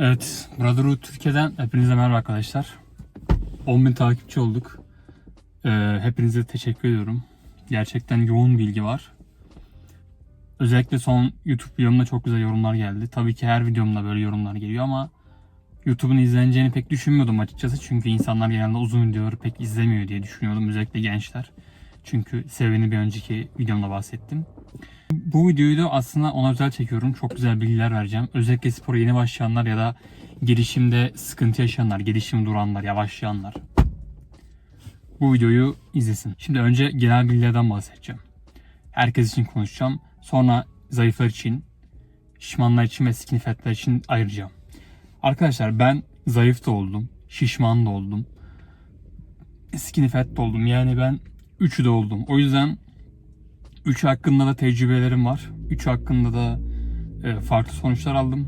Evet, Brotherhood Türkiye'den hepinize merhaba arkadaşlar. 10.000 takipçi olduk. Ee, hepinize teşekkür ediyorum. Gerçekten yoğun bilgi var. Özellikle son YouTube videomda çok güzel yorumlar geldi. Tabii ki her videomda böyle yorumlar geliyor ama YouTube'un izleneceğini pek düşünmüyordum açıkçası. Çünkü insanlar genelde uzun videoları pek izlemiyor diye düşünüyordum. Özellikle gençler. Çünkü seveni bir önceki videomda bahsettim. Bu videoyu da aslında ona özel çekiyorum. Çok güzel bilgiler vereceğim. Özellikle spora yeni başlayanlar ya da gelişimde sıkıntı yaşayanlar, gelişim duranlar, yavaşlayanlar. Bu videoyu izlesin. Şimdi önce genel bilgilerden bahsedeceğim. Herkes için konuşacağım. Sonra zayıflar için, şişmanlar için ve skinny fatlar için ayıracağım. Arkadaşlar ben zayıf da oldum, şişman da oldum, skinny fat da oldum. Yani ben üçü de oldum. O yüzden Üç hakkında da tecrübelerim var. Üç hakkında da e, farklı sonuçlar aldım.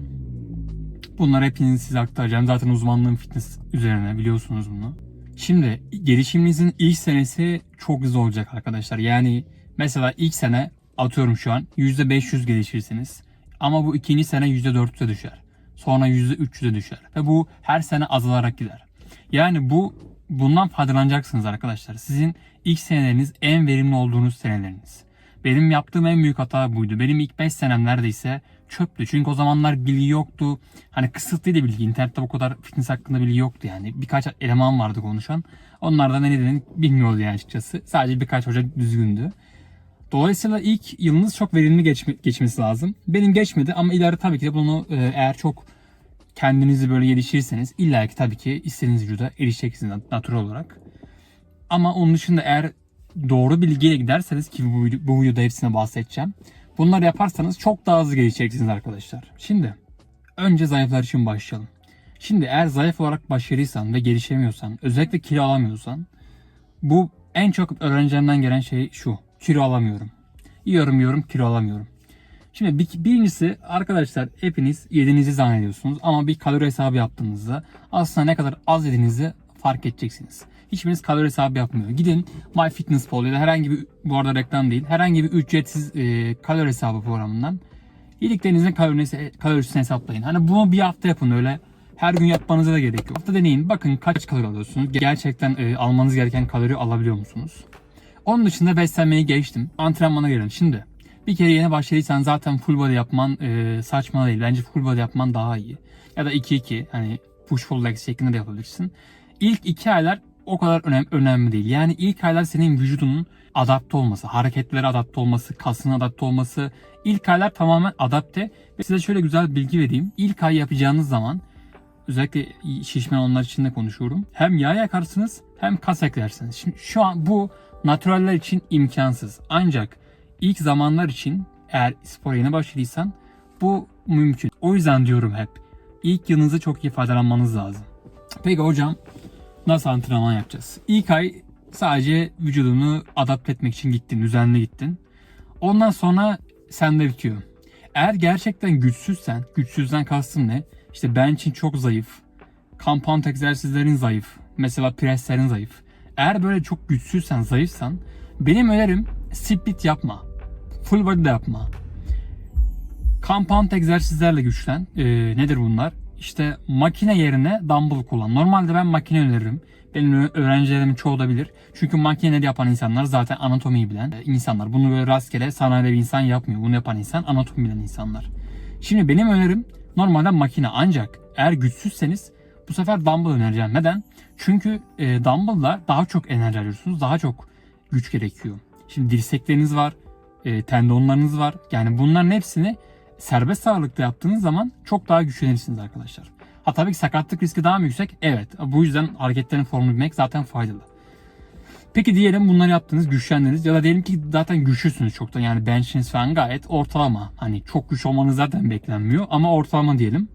Bunları hepinizi size aktaracağım. Zaten uzmanlığım fitness üzerine biliyorsunuz bunu. Şimdi gelişiminizin ilk senesi çok hızlı olacak arkadaşlar. Yani mesela ilk sene atıyorum şu an %500 gelişirsiniz. Ama bu ikinci sene %400'e düşer. Sonra %300'e düşer. Ve bu her sene azalarak gider. Yani bu bundan faydalanacaksınız arkadaşlar. Sizin ilk seneleriniz en verimli olduğunuz seneleriniz. Benim yaptığım en büyük hata buydu. Benim ilk 5 senem neredeyse çöptü. Çünkü o zamanlar bilgi yoktu. Hani kısıtlıydı bilgi. İnternette bu kadar fitness hakkında bilgi yoktu yani. Birkaç eleman vardı konuşan. Onlardan ne dediğini bilmiyordu yani açıkçası. Sadece birkaç hoca düzgündü. Dolayısıyla ilk yılınız çok verimli geçme, geçmesi lazım. Benim geçmedi ama ileride tabii ki de bunu e, eğer çok kendinizi böyle geliştirirseniz illa ki tabii ki istediğiniz vücuda erişeceksiniz natural olarak. Ama onun dışında eğer doğru bilgiyle giderseniz ki bu, bu videoda hepsine bahsedeceğim. Bunları yaparsanız çok daha hızlı gelişeceksiniz arkadaşlar. Şimdi önce zayıflar için başlayalım. Şimdi eğer zayıf olarak başarıysan ve gelişemiyorsan, özellikle kilo alamıyorsan bu en çok öğrencilerimden gelen şey şu. Kilo alamıyorum. Yiyorum yiyorum kilo alamıyorum. Şimdi bir, birincisi arkadaşlar hepiniz yediğinizi zannediyorsunuz ama bir kalori hesabı yaptığınızda aslında ne kadar az yediğinizi fark edeceksiniz. Hiçbiriniz kalori hesabı yapmıyor. Gidin MyFitnessPal ya da herhangi bir bu arada reklam değil. Herhangi bir ücretsiz e, kalori hesabı programından yediklerinizin kalorisini, kalorisini hesaplayın. Hani bunu bir hafta yapın öyle. Her gün yapmanıza da gerek yok. Hafta deneyin. Bakın kaç kalori alıyorsunuz. Gerçekten e, almanız gereken kalori alabiliyor musunuz? Onun dışında beslenmeyi geçtim. Antrenmana gelelim. Şimdi bir kere yeni başladıysan zaten full body yapman e, saçma değil. Bence full body yapman daha iyi. Ya da 2-2 hani push pull legs şeklinde de yapabilirsin. İlk iki aylar o kadar önem, önemli değil. Yani ilk aylar senin vücudunun adapte olması, hareketlere adapte olması, kasına adapte olması. İlk aylar tamamen adapte. Ve size şöyle güzel bir bilgi vereyim. İlk ay yapacağınız zaman özellikle şişman onlar için de konuşuyorum. Hem yağ yakarsınız hem kas eklersiniz. Şimdi şu an bu naturaller için imkansız. Ancak ilk zamanlar için eğer spora yeni başladıysan bu mümkün. O yüzden diyorum hep ilk yılınızı çok iyi faydalanmanız lazım. Peki hocam nasıl antrenman yapacağız? İlk ay sadece vücudunu adapte etmek için gittin, düzenli gittin. Ondan sonra sende bitiyor. Eğer gerçekten güçsüzsen, güçsüzden kastım ne? İşte bench'in çok zayıf, compound egzersizlerin zayıf, mesela preslerin zayıf. Eğer böyle çok güçsüzsen, zayıfsan benim önerim split yapma. Full body de yapma. Compound egzersizlerle güçlen. Ee, nedir bunlar? İşte makine yerine dumbbell kullan. Normalde ben makine öneririm. Benim öğrencilerimin çoğu da bilir. Çünkü makineleri yapan insanlar zaten anatomiyi bilen insanlar. Bunu böyle rastgele sanayide bir insan yapmıyor. Bunu yapan insan anatomi bilen insanlar. Şimdi benim önerim normalde makine ancak eğer güçsüzseniz bu sefer dumbbell önereceğim. Neden? Çünkü e, dumbbell'la daha çok enerji alıyorsunuz. Daha çok güç gerekiyor. Şimdi dirsekleriniz var. E, tendonlarınız var. Yani bunların hepsini serbest ağırlıkta yaptığınız zaman çok daha güçlenirsiniz arkadaşlar. Ha tabii ki sakatlık riski daha mı yüksek? Evet. Bu yüzden hareketlerin formunu bilmek zaten faydalı. Peki diyelim bunları yaptınız, güçlendiniz ya da diyelim ki zaten güçlüsünüz çoktan yani bench'iniz falan gayet ortalama. Hani çok güç olmanız zaten beklenmiyor ama ortalama diyelim.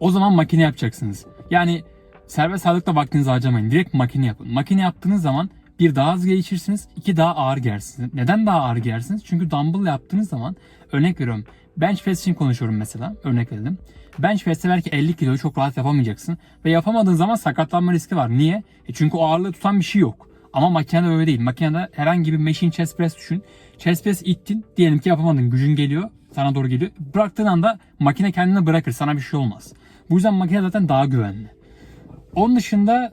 O zaman makine yapacaksınız. Yani serbest ağırlıkta vaktinizi harcamayın. Direkt makine yapın. Makine yaptığınız zaman bir daha hızlı gelişirsiniz, iki daha ağır giyersiniz. Neden daha ağır giyersiniz? Çünkü dumbbell yaptığınız zaman örnek veriyorum. Bench press için konuşuyorum mesela. Örnek verelim. Bench press'te belki 50 kiloyu çok rahat yapamayacaksın. Ve yapamadığın zaman sakatlanma riski var. Niye? E çünkü o ağırlığı tutan bir şey yok. Ama makinede öyle değil. Makinede herhangi bir machine chest press düşün. Chest press ittin. Diyelim ki yapamadın. Gücün geliyor. Sana doğru geliyor. Bıraktığın anda makine kendini bırakır. Sana bir şey olmaz. Bu yüzden makine zaten daha güvenli. Onun dışında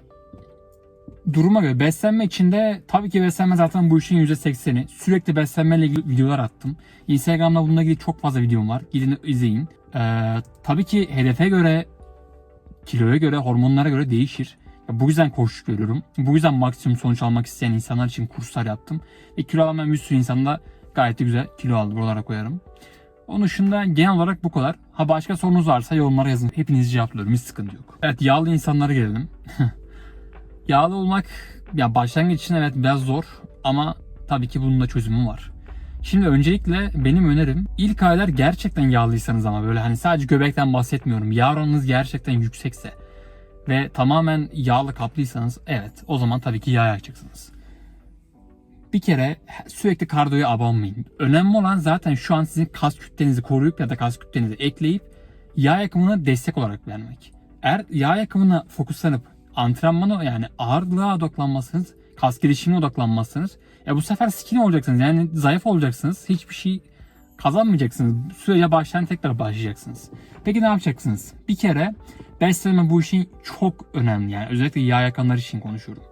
duruma göre beslenme içinde tabii ki beslenme zaten bu işin %80'i. Sürekli beslenmeyle ilgili videolar attım. Instagram'da bununla ilgili çok fazla videom var. Gidin izleyin. Ee, tabii ki hedefe göre, kiloya göre, hormonlara göre değişir. Ya Bu yüzden koşu görüyorum. Bu yüzden maksimum sonuç almak isteyen insanlar için kurslar yaptım. Ve kilo alamayan bir sürü insan da gayet güzel kilo aldı. Buralara koyarım. Onun dışında genel olarak bu kadar. Ha başka sorunuz varsa yorumlara yazın. Hepinizi cevaplıyorum. Hiç sıkıntı yok. Evet yağlı insanlara gelelim. yağlı olmak ya başlangıç için evet biraz zor ama tabii ki bunun da çözümü var. Şimdi öncelikle benim önerim ilk aylar gerçekten yağlıysanız ama böyle hani sadece göbekten bahsetmiyorum. Yağ oranınız gerçekten yüksekse ve tamamen yağlı kaplıysanız evet o zaman tabii ki yağ yakacaksınız. Bir kere sürekli kardiyoya abanmayın. Önemli olan zaten şu an sizin kas kütlenizi koruyup ya da kas kütlenizi ekleyip yağ yakımına destek olarak vermek. Eğer yağ yakımına fokuslanıp antrenmana yani ağırlığa odaklanmazsanız, kas gelişimine odaklanmazsanız ya bu sefer skinny olacaksınız. Yani zayıf olacaksınız. Hiçbir şey kazanmayacaksınız. Sürece baştan tekrar başlayacaksınız. Peki ne yapacaksınız? Bir kere beslenme bu işin çok önemli. Yani özellikle yağ yakanlar için konuşuyorum.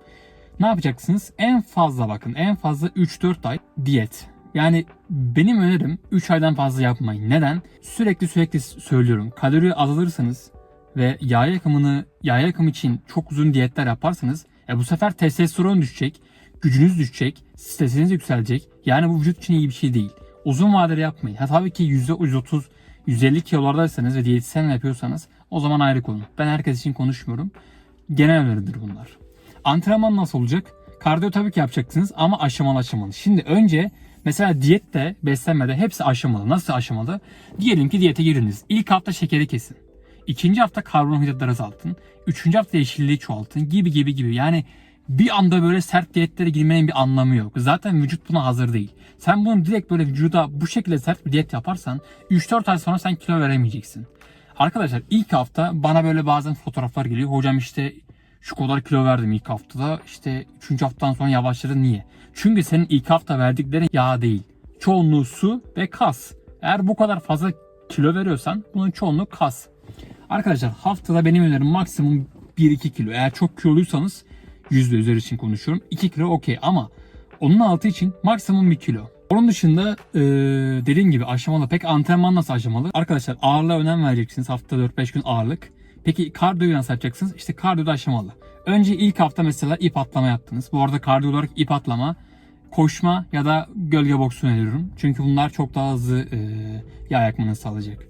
Ne yapacaksınız? En fazla bakın en fazla 3-4 ay diyet. Yani benim önerim 3 aydan fazla yapmayın. Neden? Sürekli sürekli söylüyorum. Kalori azalırsanız ve yağ yakımını yağ yakım için çok uzun diyetler yaparsanız e bu sefer testosteron düşecek, gücünüz düşecek, stresiniz yükselecek. Yani bu vücut için iyi bir şey değil. Uzun vadede yapmayın. Ha tabii ki %130 150 kilolardaysanız ve diyetisyen yapıyorsanız o zaman ayrı konu. Ben herkes için konuşmuyorum. Genel öneridir bunlar. Antrenman nasıl olacak? Kardiyo tabii ki yapacaksınız ama aşamalı aşamalı. Şimdi önce mesela diyette, beslenmede hepsi aşamalı. Nasıl aşamalı? Diyelim ki diyete girdiniz. İlk hafta şekeri kesin. İkinci hafta karbonhidratları azaltın. Üçüncü hafta yeşilliği çoğaltın gibi gibi gibi. Yani bir anda böyle sert diyetlere girmenin bir anlamı yok. Zaten vücut buna hazır değil. Sen bunu direkt böyle vücuda bu şekilde sert bir diyet yaparsan 3-4 ay sonra sen kilo veremeyeceksin. Arkadaşlar ilk hafta bana böyle bazen fotoğraflar geliyor. Hocam işte şu kadar kilo verdim ilk haftada. İşte 3. haftadan sonra yavaşladı. Niye? Çünkü senin ilk hafta verdiklerin yağ değil. Çoğunluğu su ve kas. Eğer bu kadar fazla kilo veriyorsan bunun çoğunluğu kas. Arkadaşlar haftada benim önerim maksimum 1-2 kilo. Eğer çok kiloluysanız yüzde üzeri için konuşuyorum. 2 kilo okey ama onun altı için maksimum 1 kilo. Onun dışında e, dediğim gibi aşamalı. Pek antrenman nasıl aşamalı? Arkadaşlar ağırlığa önem vereceksiniz. Haftada 4-5 gün ağırlık. Peki kardiyoyu nasıl yapacaksınız? İşte kardiyo da aşamalı. Önce ilk hafta mesela ip atlama yaptınız. Bu arada kardiyo olarak ip atlama, koşma ya da gölge boksu öneriyorum. Çünkü bunlar çok daha hızlı e, yağ yakmanızı sağlayacak.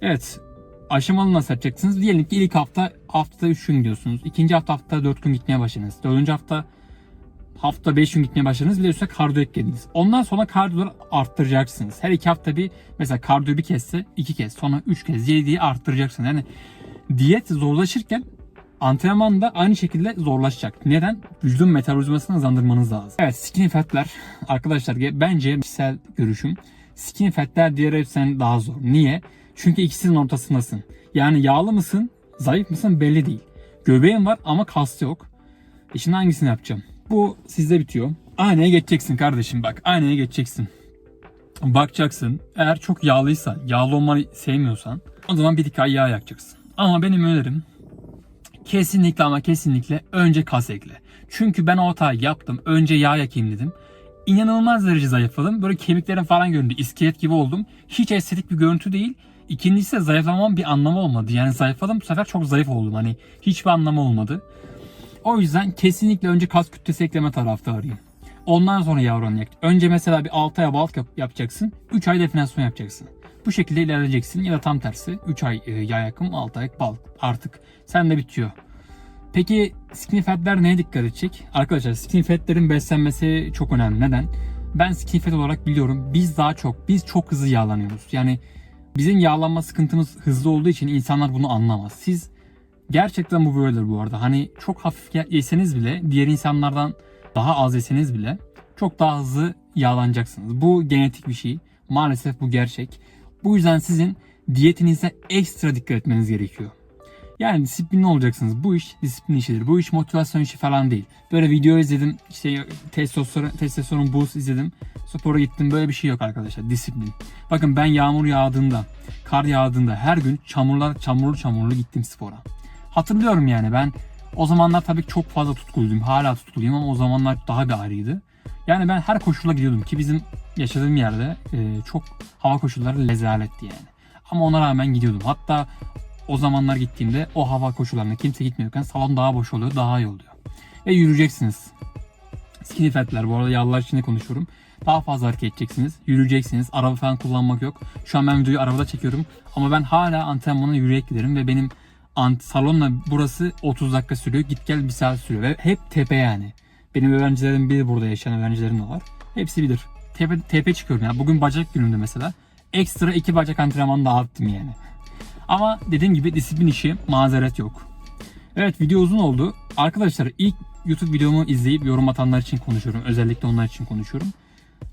Evet aşamalı nasıl yapacaksınız? Diyelim ki ilk hafta haftada 3 gün gidiyorsunuz. İkinci hafta hafta 4 gün gitmeye başladınız. Dördüncü hafta hafta 5 gün gitmeye başladınız. Bir de üstüne kardiyo eklediniz. Ondan sonra kardiyoları arttıracaksınız. Her iki hafta bir mesela kardiyo bir kezde iki kez sonra üç kez diye arttıracaksınız. Yani diyet zorlaşırken antrenman da aynı şekilde zorlaşacak. Neden? Vücudun metabolizmasını hızlandırmanız lazım. Evet skinny fatler arkadaşlar bence kişisel görüşüm skinny fatler diğer hepsinden daha zor. Niye? Çünkü ikisinin ortasındasın. Yani yağlı mısın, zayıf mısın belli değil. Göbeğin var ama kas yok. E şimdi hangisini yapacağım? Bu sizde bitiyor. Aynaya geçeceksin kardeşim bak. Aynaya geçeceksin. Bakacaksın. Eğer çok yağlıysa, yağlı olmayı sevmiyorsan o zaman bir iki ay yağ yakacaksın. Ama benim önerim kesinlikle ama kesinlikle önce kas ekle. Çünkü ben o hatayı yaptım. Önce yağ yakayım dedim. İnanılmaz derece zayıfladım. Böyle kemiklerim falan göründü. İskelet gibi oldum. Hiç estetik bir görüntü değil. İkincisi de zayıflamam bir anlamı olmadı. Yani zayıfladım bu sefer çok zayıf oldum. Hani hiçbir anlamı olmadı. O yüzden kesinlikle önce kas kütlesi ekleme taraftarıyım. Ondan sonra oranı yak. Önce mesela bir 6 ay yap- yapacaksın. 3 ay definasyon yapacaksın. Bu şekilde ilerleyeceksin ya da tam tersi 3 ay e, yağ yakım 6 ay bulk artık sen de bitiyor. Peki skinny fatler neye dikkat edecek? Arkadaşlar skinny fatlerin beslenmesi çok önemli. Neden? Ben skinny fat olarak biliyorum. Biz daha çok, biz çok hızlı yağlanıyoruz. Yani bizim yağlanma sıkıntımız hızlı olduğu için insanlar bunu anlamaz. Siz gerçekten bu böyledir bu arada. Hani çok hafif ye- yeseniz bile diğer insanlardan daha az yeseniz bile çok daha hızlı yağlanacaksınız. Bu genetik bir şey. Maalesef bu gerçek. Bu yüzden sizin diyetinize ekstra dikkat etmeniz gerekiyor. Yani disiplinli olacaksınız. Bu iş disiplin işidir. Bu iş motivasyon işi falan değil. Böyle video izledim. işte testosteron, testosteron boost izledim. Spora gittim. Böyle bir şey yok arkadaşlar. Disiplin. Bakın ben yağmur yağdığında, kar yağdığında her gün çamurlar çamurlu çamurlu gittim spora. Hatırlıyorum yani ben o zamanlar tabii çok fazla tutkuluydum. Hala tutkuluyum ama o zamanlar daha bir ayrıydı. Yani ben her koşula gidiyordum ki bizim yaşadığım yerde e, çok hava koşulları lezaletti yani. Ama ona rağmen gidiyordum. Hatta o zamanlar gittiğimde o hava koşullarında kimse gitmiyorken salon daha boş oluyor, daha iyi oluyor. Ve yürüyeceksiniz. Skinny fatler bu arada yağlılar içinde konuşuyorum. Daha fazla hareket edeceksiniz. Yürüyeceksiniz. Araba falan kullanmak yok. Şu an ben videoyu arabada çekiyorum. Ama ben hala antrenmana yürüyerek giderim ve benim salonla burası 30 dakika sürüyor. Git gel bir saat sürüyor. Ve hep tepe yani. Benim öğrencilerim biri burada yaşayan öğrencilerim de var. Hepsi bilir. Tepe, tepe çıkıyorum ya. Bugün bacak günümdü mesela. Ekstra iki bacak antrenmanı daha attım yani. Ama dediğim gibi disiplin işi mazeret yok. Evet video uzun oldu. Arkadaşlar ilk YouTube videomu izleyip yorum atanlar için konuşuyorum. Özellikle onlar için konuşuyorum.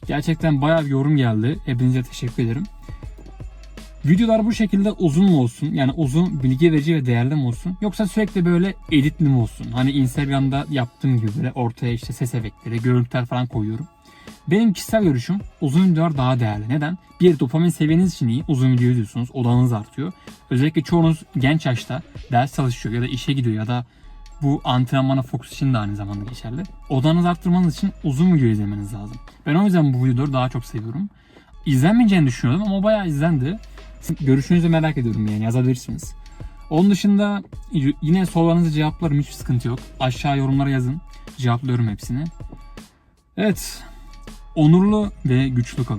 Gerçekten bayağı bir yorum geldi. Hepinize teşekkür ederim. Videolar bu şekilde uzun mu olsun? Yani uzun, bilgi verici ve değerli mi olsun? Yoksa sürekli böyle editli mi olsun? Hani Instagram'da yaptığım gibi böyle ortaya işte ses efektleri, görüntüler falan koyuyorum. Benim kişisel görüşüm uzun videolar daha değerli. Neden? Bir dopamin seviyeniz için iyi. Uzun video izliyorsunuz. Odanız artıyor. Özellikle çoğunuz genç yaşta ders çalışıyor ya da işe gidiyor ya da bu antrenmana fokus için de aynı zamanda geçerli. Odanızı arttırmanız için uzun video izlemeniz lazım. Ben o yüzden bu videoları daha çok seviyorum. İzlenmeyeceğini düşünüyordum ama bayağı izlendi. Görüşünüzü merak ediyorum yani yazabilirsiniz. Onun dışında yine sorularınızı cevaplarım hiç sıkıntı yok. Aşağı yorumlara yazın. Cevaplıyorum hepsini. Evet. Onurlu ve güçlü kalın.